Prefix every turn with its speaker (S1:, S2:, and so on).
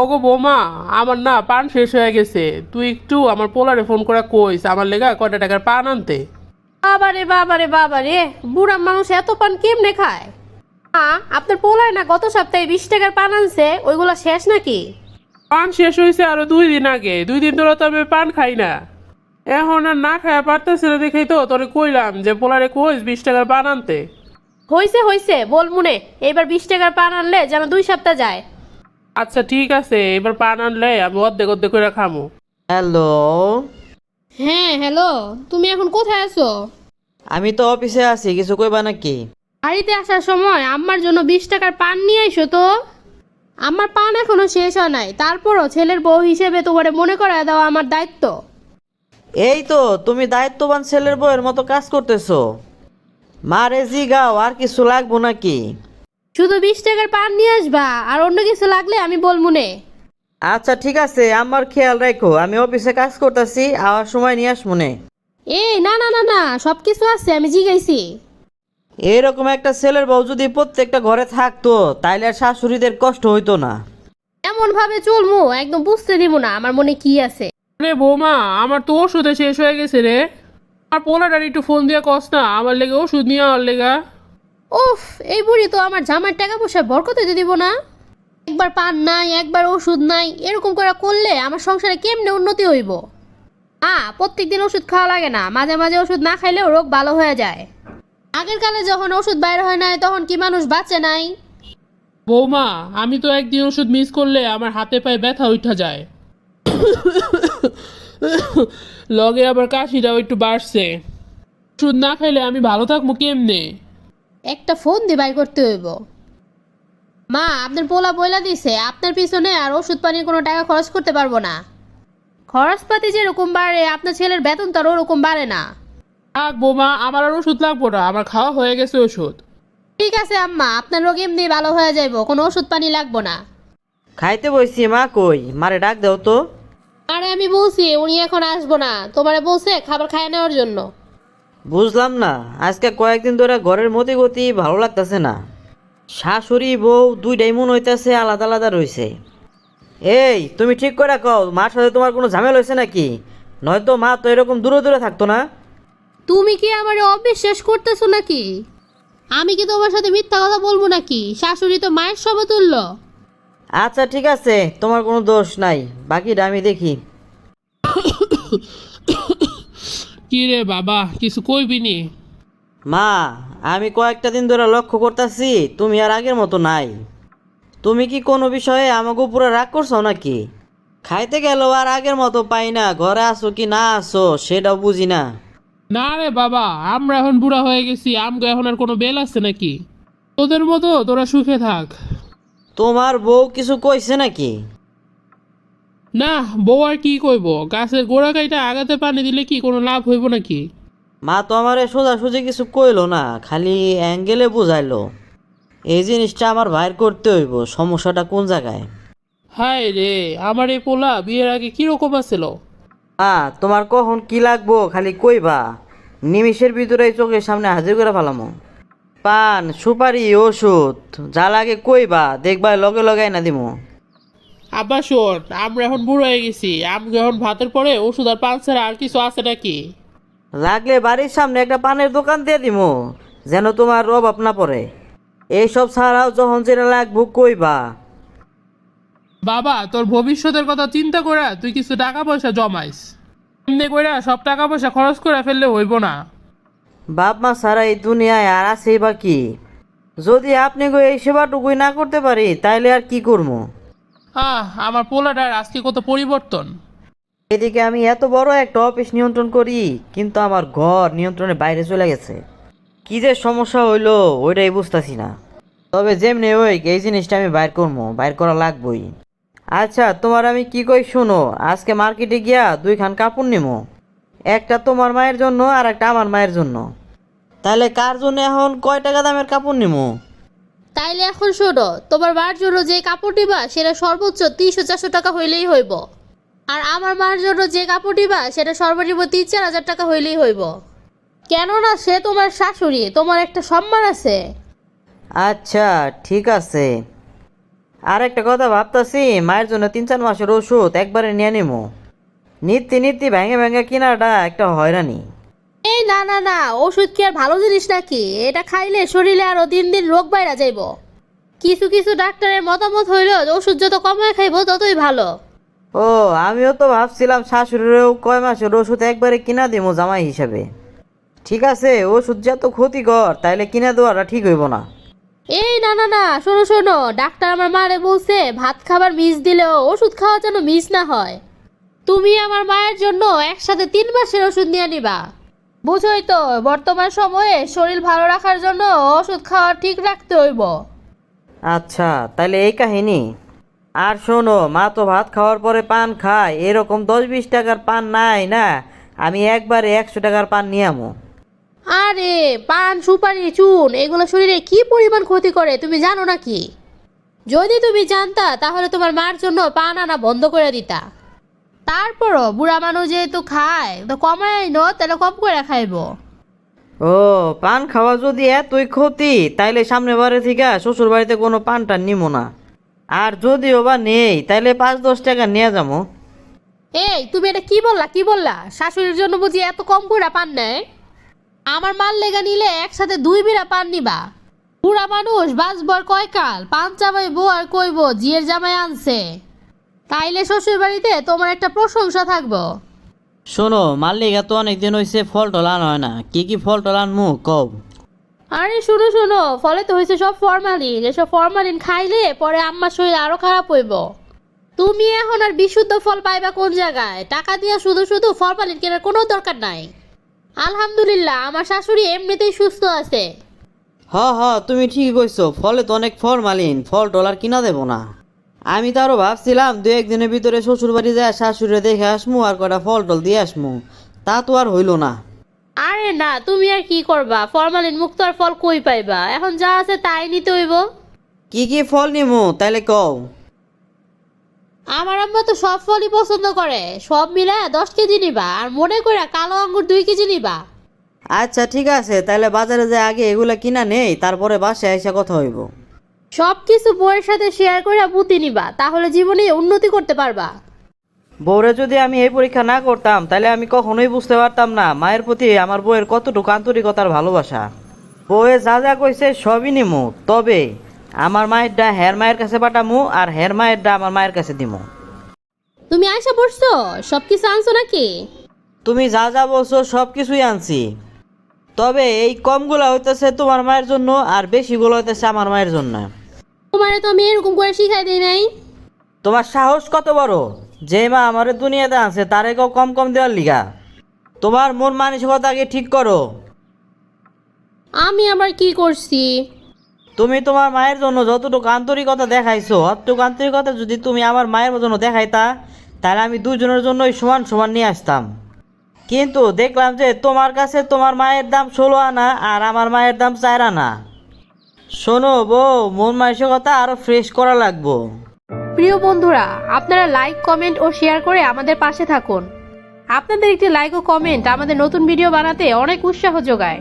S1: ওগো বৌমা আমার না পান শেষ হয়ে গেছে। তুই একটু আমার পোলারে ফোন করে কইস আমার লেগা কয়টা টাকার পান আনতে?
S2: বাবারে বাবারে বাবারে বুড়া মানুষ এত পান কেমনে খায়? হ্যাঁ আপনার পোলায় না গত সপ্তাহে বিশ টাকার পান আনছে ওইগুলা শেষ নাকি?
S1: পান শেষ হয়েছে আরও দুই দিন আগে দুই দিন ধরে তো আমি পান খাই না। এখন আর না খাওয়া পারতেছে না দেখেই তো তোরে কইলাম যে পোলারে কইস বিশ টাকার পান আনতে।
S2: হইছে হইছে বল মুনে এবার বিশ টাকার পান আনলে যেন দুই সপ্তাহ যায়।
S1: আচ্ছা ঠিক আছে এবার পান আনলে আমি অর্ধেক অর্ধেক করে খামো।
S3: হ্যালো?
S2: হ্যাঁ হ্যালো তুমি এখন কোথায় আছো?
S3: আমি তো অফিসে আছি কিছু কইবা নাকি?
S2: বাড়িতে আসার সময় আম্মার জন্য বিশ টাকার পান নিয়ে এসো তো। আমার পান এখনও শেষ হয় নাই তারপরও ছেলের বউ হিসেবে তোমারে মনে করায় দাও আমার দায়িত্ব।
S3: এই তো তুমি দায়িত্ববান ছেলের বউয়ের মতো কাজ করতেছো। মারে জি গাও আর কিছু লাগবো নাকি?
S2: শুধু বিশ টাকার পান নিয়ে আসবা আর অন্য কিছু লাগলে আমি বলমুনে
S3: আচ্ছা ঠিক আছে আমার খেয়াল রাখো আমি অফিসে কাজ করতেছি আওয়ার সময় নিয়ে আস মনে
S2: এই না না না না সব কিছু আছে আমি জিগাইছি।
S3: এরকম একটা ছেলের বউ যদি প্রত্যেকটা ঘরে থাকতো তাইলে আর শাশুড়িদের কষ্ট হইতো না।
S2: এমন ভাবে চলমু একদম বুঝতে দিব না আমার মনে কি আছে।
S1: রে বৌমা আমার তো ওষুধে শেষ হয়ে গেছে রে। আর পোলাটার একটু ফোন দিয়ে কস না আমার লেগে ওষুধ নিয়ে আমার লেগা।
S2: উফ, এই বুড়ি তো আমার জামার টাকা পয়সা বরকত দিব না। একবার পান নাই, একবার ওষুধ নাই, এরকম করে করলে আমার সংসারে কেমনে উন্নতি হইব? হ্যাঁ প্রত্যেক দিন ওষুধ খাওয়া লাগে না, মাঝে মাঝে ওষুধ না খাইলেও রোগ ভালো হয়ে যায়। আগের কালে যখন ওষুধ বাইর হয় নাই, তখন কি মানুষ বাঁচে নাই?
S1: বৌমা, আমি তো একদিন ওষুধ মিস করলে আমার হাতে পায়ে ব্যথা উঠা যায়। লগে আবার কাশিটাও একটু বাড়ছে। ওষুধ না খাইলে আমি ভালো থাকব কেমনে?
S2: একটা ফোন দিয়ে বাই করতে হইব। মা আপনার পোলা বইলা দিছে আপনার পিছনে আর ওষুধ পানির কোনো টাকা খরচ করতে পারব না। খরচপাতি যেরকম বাড়ে আপনার ছেলের বেতন তার ওরকম বাড়ে না।
S1: থাক বৌমা আমার আর ওষুধ লাগবো না আমার খাওয়া হয়ে গেছে ওষুধ।
S2: ঠিক আছে আম্মা আপনার রোগ এমনি ভালো হয়ে যাইব কোনো ওষুধ পানি লাগবো না।
S3: খাইতে বইছি মা কই? মারে ডাক দাও তো।
S2: আরে আমি বলছি উনি এখন আসব না। তোমারে বলছে খাবার খাইয়ে নেওয়ার জন্য।
S3: বুঝলাম না আজকে কয়েকদিন ধরে ঘরের মতি গতি ভালো লাগতেছে না। শাশুড়ি বউ দুইটাই মন হইতেছে আলাদা আলাদা রইছে। এই তুমি ঠিক করে কও মার সাথে তোমার কোনো ঝামেলা হয়েছে নাকি? নয়তো মা তো এরকম দূরে দূরে থাকতো না।
S2: তুমি কি আমার অবিশ্বাস করতেছো নাকি? আমি কি তোমার সাথে মিথ্যা কথা বলব নাকি? শাশুড়ি তো মায়ের সমতুল্য।
S3: আচ্ছা ঠিক আছে তোমার কোনো দোষ নাই বাকিটা আমি দেখি।
S1: কি রে বাবা কিছু কইবি নি?
S3: মা আমি কয়েকটা দিন ধরে লক্ষ্য করতেছি তুমি আর আগের মতো নাই। তুমি কি কোনো বিষয়ে আমাকে উপরে রাগ করছ নাকি? খাইতে গেলেও আর আগের মতো পাই না ঘরে আসো কি না আসো সেটাও বুঝি না।
S1: না রে বাবা আমরা এখন বুড়া হয়ে গেছি আমগো এখন আর কোনো বেল আছে নাকি? তোদের মতো তোরা সুখে থাক।
S3: তোমার বউ কিছু কইছে নাকি?
S1: না বউ আর কি কইব? গাছের গোড়া কাইটা আগাতে পানি দিলে কি কোনো লাভ হইব নাকি?
S3: মা তো আমারে সোজাসুজি কিছু কইলো না খালি অ্যাঙ্গেলে বুঝাইলো। এই জিনিসটা আমার বাইর করতে হইব সমস্যাটা কোন জায়গায়?
S1: হায় রে আমার এই পোলা বিয়ের আগে কীরকম আছিল?
S3: মা তোমার কখন কি লাগবো খালি কইবা? নিমিষের ভিতরে চোখের সামনে হাজির করে ফেলামো। পান সুপারি ওষুধ যা লাগে কইবা দেখবা লগে লগাই না দিমু।
S1: আব্বা শোন আমরা এখন বুড়ো হয়ে গেছি। আমগো এখন ভাতের পরে ওষুধ আর পান ছাড়া আর কিছু আছে নাকি?
S3: লাগলে বাড়ির সামনে একটা পানের দোকান দিয়ে দিমু যেন তোমার অভাব না পড়ে। এইসব ছাড়াও যখন যেটা লাগবো কইবা।
S1: বাবা তোর ভবিষ্যতের কথা চিন্তা করে তুই কিছু টাকা পয়সা জমাইস। এমনি করে সব টাকা পয়সা খরচ করে ফেললে হইব না।
S3: বাপ মা সারা এই দুনিয়ায় আর আছে বা কি? যদি আপনি এই সেবাটুকুই না করতে পারি তাইলে আর কি করব
S1: আহ, আমার পোলাটার আজকে কত পরিবর্তন।
S3: এদিকে আমি এত বড় একটা অফিস নিয়ন্ত্রণ করি, কিন্তু আমার ঘর নিয়ন্ত্রণের বাইরে চলে গেছে। কি যে সমস্যা হইল, ওইটাই বুঝতেছি না। তবে যেমনি ওই এই জিনিসটা আমি বাইর করব বাইর করা লাগবই। আচ্ছা তোমার আমি কি কই শুনো, আজকে মার্কেটে গিয়া দুইখান কাপড় নিমো। একটা তোমার মায়ের জন্য আর একটা আমার মায়ের জন্য। তাহলে কার জন্য এখন কয় টাকা দামের কাপড় নিমো?
S2: তাইলে এখন শোনো, তোমার মার জন্য যে কাপড় নিবা সেটা সর্বোচ্চ তিনশো চারশো টাকা হইলেই হইব। আর আমার মার জন্য যে কাপড় নিবা সেটা সর্বনিম্ন তিন চার হাজার টাকা হইলেই হইব। কেননা সে তোমার শাশুড়ি, তোমার একটা সম্মান আছে।
S3: আচ্ছা ঠিক আছে। আর একটা কথা ভাবতাছি, মায়ের জন্য তিন চার মাসের ওষুধ একবারে নিয়ে নিমো। নিত্যি নিত্যি ভেঙে ভেঙে কিনাটা একটা হয়রানি।
S2: এই না না না ওষুধ কি আর ভালো জিনিস নাকি? এটা খাইলে শরীরে আরও দিন দিন রোগ বাইরা যাইব। কিছু কিছু ডাক্তারের মতামত হইল যে ওষুধ যত কমায় খাইবো ততই ভালো।
S3: ও আমিও তো ভাবছিলাম শাশুড়িরও কয় মাসের ওষুধ একবারে কিনা দিমো জামাই হিসাবে। ঠিক আছে ওষুধ যত ক্ষতিকর তাইলে কিনা দেওয়াটা ঠিক হইব না।
S2: এই না না না শোনো শোনো ডাক্তার আমার মারে বলছে ভাত খাবার মিস দিলেও ওষুধ খাওয়া যেন মিস না হয়। তুমি আমার মায়ের জন্য একসাথে তিন মাসের ওষুধ নিয়ে নিবা। বুঝোই তো বর্তমান সময়ে শরীর ভালো রাখার জন্য ওষুধ খাওয়া ঠিক রাখতে হইব।
S3: আচ্ছা তাহলে এই কাহিনী। আর শোনো মা তো ভাত খাওয়ার পরে পান খায় এরকম দশ বিশ টাকার পান নাই না? আমি একবারে একশো টাকার পান নিয়ে আমো।
S2: আরে পান সুপারি চুন এগুলো শরীরে কি পরিমাণ ক্ষতি করে তুমি জানো নাকি? যদি তুমি জানতা তাহলে তোমার মার জন্য পান আনা বন্ধ করে দিতা। তারপরও বুড়া মানুষ যেহেতু খায় তো কমাই নো তাহলে কম করে খাইব।
S3: ও পান খাওয়া যদি এতই ক্ষতি তাইলে সামনে বারে থেকে শ্বশুর বাড়িতে কোনো পান টান নিমো না। আর যদিও বা নেই তাইলে পাঁচ দশ টাকা নিয়ে যাব
S2: এই তুমি এটা কি বললা কি বললা? শাশুড়ির জন্য বুঝি এত কম করে পান নেয়? আমার মাল লেগা নিলে একসাথে দুই বিড়া পান নিবা। বুড়া মানুষ বাঁচবর কয়কাল পান চাবাইবো আর কইবো জিয়ের জামাই আনছে। তাইলে শ্বশুর বাড়িতে তোমার একটা প্রশংসা থাকব।
S3: শোনো মাল্লিকা তো অনেকদিন হয়েছে ফল টল আনা হয় না। কি কি ফল টল আনমু কব
S2: আরে শুনো শুনো ফলে তো হয়েছে সব ফরমালিন। এসব ফরমালিন খাইলে পরে আম্মার শরীর আরও খারাপ হইব। তুমি এখন আর বিশুদ্ধ ফল পাইবা কোন জায়গায়? টাকা দিয়া শুধু শুধু ফরমালিন কেনার কোনো দরকার নাই। আলহামদুলিল্লাহ আমার শাশুড়ি এমনিতেই সুস্থ আছে।
S3: হ হ তুমি ঠিকই কইছো। ফলে তো অনেক ফল মালিন ফল টল আর কিনা দেবো না। আমি তো আরও ভাবছিলাম দু একদিনের ভিতরে শ্বশুর বাড়ি যায় শাশুড়ে দেখে আসমু আর কটা ফল টল দিয়ে আসমু। তা তো আর হইল না।
S2: আরে না তুমি আর কি করবা? ফরমালিন মুক্ত আর ফল কই পাইবা? এখন যা আছে তাই নিতে হইব।
S3: কি কি ফল নিমু তাইলে কও।
S2: আমার আম্মা তো সব ফলই পছন্দ করে। সব মিলায় দশ কেজি নিবা আর মনে করে কালো আঙ্গুর দুই কেজি নিবা।
S3: আচ্ছা ঠিক আছে তাহলে বাজারে যে আগে এগুলা কিনা নেই তারপরে বাসায় এসে কথা হইব।
S2: সব কিছু বইয়ের সাথে শেয়ার করে বুদ্ধি নিবা তাহলে জীবনে উন্নতি করতে পারবা।
S3: বউরে যদি আমি এই পরীক্ষা না করতাম তাহলে আমি কখনোই বুঝতে পারতাম না মায়ের প্রতি আমার বউয়ের কতটুকু আন্তরিকতার ভালোবাসা। বউয়ে যা যা কইছে সবই নিমু তবে আমার মায়ের মায়েরটা হের মায়ের কাছে পাঠামু আর হের মায়েরটা আমার মায়ের কাছে দিমু।
S2: তুমি আয়সা পড়ছো সব কিছু আনছো নাকি?
S3: তুমি যা যা বলছো সব কিছুই আনছি। তবে এই কমগুলো হইতেছে তোমার মায়ের জন্য আর বেশিগুলো হইতেছে আমার মায়ের জন্য।
S2: তোমারে তো আমি এরকম করে শিখাই দিই নাই।
S3: তোমার সাহস কত বড়? যে মা আমার দুনিয়াতে আছে তারে কেউ কম কম দেওয়ার লিগা। তোমার মন মানসিকতাকে ঠিক করো?
S2: আমি আবার কি করছি?
S3: তুমি তোমার মায়ের জন্য যতটুকু আন্তরিকতা দেখাইছো অতটুকু আন্তরিকতা যদি তুমি আমার মায়ের জন্য দেখাইতা তাহলে আমি দুজনের জন্যই সমান সমান নিয়ে আসতাম। কিন্তু দেখলাম যে তোমার কাছে তোমার মায়ের দাম ষোলো আনা আর আমার মায়ের দাম চার আনা। শোনো বউ, মন মানসিকতা আরও ফ্রেশ করা লাগবো।
S2: প্রিয় বন্ধুরা, আপনারা লাইক কমেন্ট ও শেয়ার করে আমাদের পাশে থাকুন। আপনাদের একটি লাইক ও কমেন্ট আমাদের নতুন ভিডিও বানাতে অনেক উৎসাহ যোগায়।